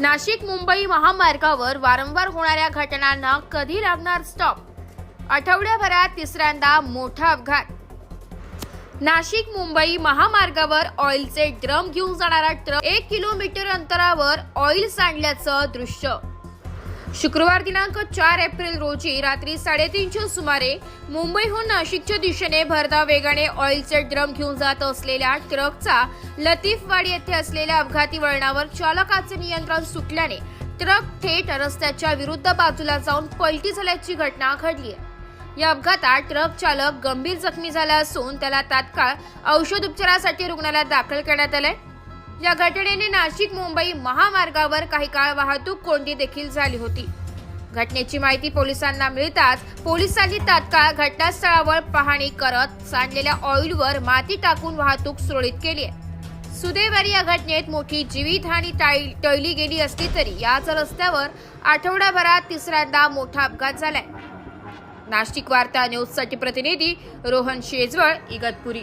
नाशिक मुंबई महामार्गावर वारंवार होणाऱ्या घटनांना कधी लागणार स्टॉप आठवड्याभरात तिसऱ्यांदा मोठा अपघात. नाशिक मुंबई महामार्गावर ऑइलचे ड्रम घेऊन जाणारा ट्रक एक किलोमीटर अंतरावर ऑइल सांडल्याचं दृश्य. शुक्रवार दिनांक चार एप्रिल रोजी रात्री साडेतीनच्या सुमारे मुंबईहून नाशिकच्या दिशेने भरधाव वेगाने ऑइलचे ड्रम घेऊन जात असलेल्या ट्रकचा लतीफवाडी येथे असलेल्या अपघाती वळणावर चालकाचे नियंत्रण सुटल्याने ट्रक थेट रस्त्याच्या विरुद्ध बाजूला जाऊन पलटी झाल्याची घटना घडली आहे. या अपघातात ट्रक चालक गंभीर जखमी झाला असून त्याला तात्काळ औषध उपचारासाठी रुग्णालयात दाखल करण्यात आलंय. या घटनेने नाशिक मुंबई महामार्गावर काही काळ वाहतूक कोंडी देखील झाली होती. घटनेची माहिती पोलिसांना मिळताच पोलिसांनी तात्काळ घटनास्थळावर पाहणी करत सांडलेल्या ऑइलवर माती टाकून वाहतूक सुरळीत केली आहे. सुदैवारी या घटनेत मोठी जीवितहानी टाळ- टळली गेली असली तरी याच रस्त्यावर आठवडाभरात तिसऱ्यांदा मोठा अपघात झालाय. नाशिक वार्ता न्यूजसाठी प्रतिनिधी रोहन शेजवळ इगतपुरी.